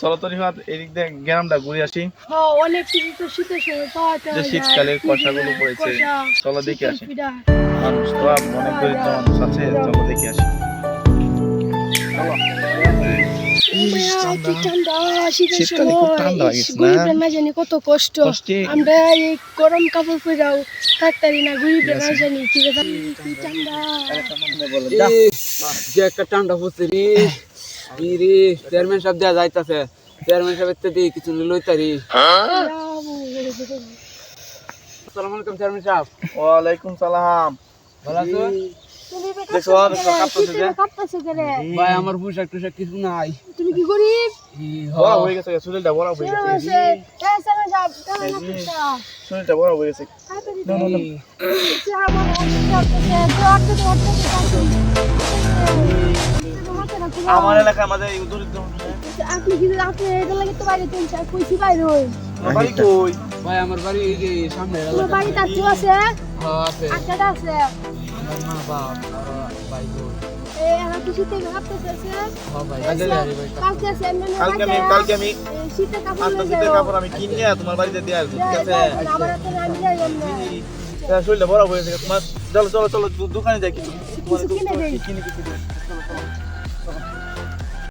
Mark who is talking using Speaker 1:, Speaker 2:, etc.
Speaker 1: চলো তো রিফাত এদিক দিয়ে গ্রামটা ঘুরে আসি।
Speaker 2: হ্যাঁ অনেক কিছু তো শীতের সময় পাওয়া যায়
Speaker 1: যে শীতকালের কষাগুলো পড়েছে চলো দেখে আসি। মানুষ তো আর অনেক দরিদ্র মানুষ আছে চলো দেখে আসি। হয়ে
Speaker 2: কত কষ্ট। আমরা এই গরম কাপড় পরেও থাকতারি না গরিবরা না জানি কি ঠান্ডা
Speaker 3: যে একটা ঠান্ডা পড়ছে রে। ই চেয়ারম্যান সাহেব দেয়া যাইতাছে। চেয়ারম্যান সাহেব তে দিয়ে কিছু লইতারি। আসসালামু আলাইকুম চেয়ারম্যান সাহেব।
Speaker 1: ওয়ালাইকুম সালাম।
Speaker 3: ভালো আছো? ভাই আমার পোশাক টোশাক কিছু নাই।
Speaker 2: তুমি কি গরিব?
Speaker 1: বড় হয়ে গেছে শরীরটা বড় হয়ে গেছে। শরীরটা বড় হয়ে গেছে।
Speaker 2: আমার
Speaker 1: মাঝে এই দরিদ্র?
Speaker 2: আপনি কি আপনি এটা লাগে তো বাইরে তিন চার কইছি বাইরে হই।
Speaker 1: তোমার বাড়ি কই?
Speaker 3: ভাই আমার বাড়ি এই যে সামনে
Speaker 2: বাড়ি তার আছে?
Speaker 3: হ্যাঁ আছে।
Speaker 2: আছে?
Speaker 3: আমার মা বাপ ভাই বোন।
Speaker 1: আমি কিনে বাড়িতে দিয়ে আসব ঠিক আছে?
Speaker 2: আমার হাতে আমি যাই এমনি।
Speaker 1: শরীরটা বড় হয়ে গেছে। তোমার চলো চলো চলো দোকানে যাই কিছু।
Speaker 2: কিনে
Speaker 1: কিনে কিছু।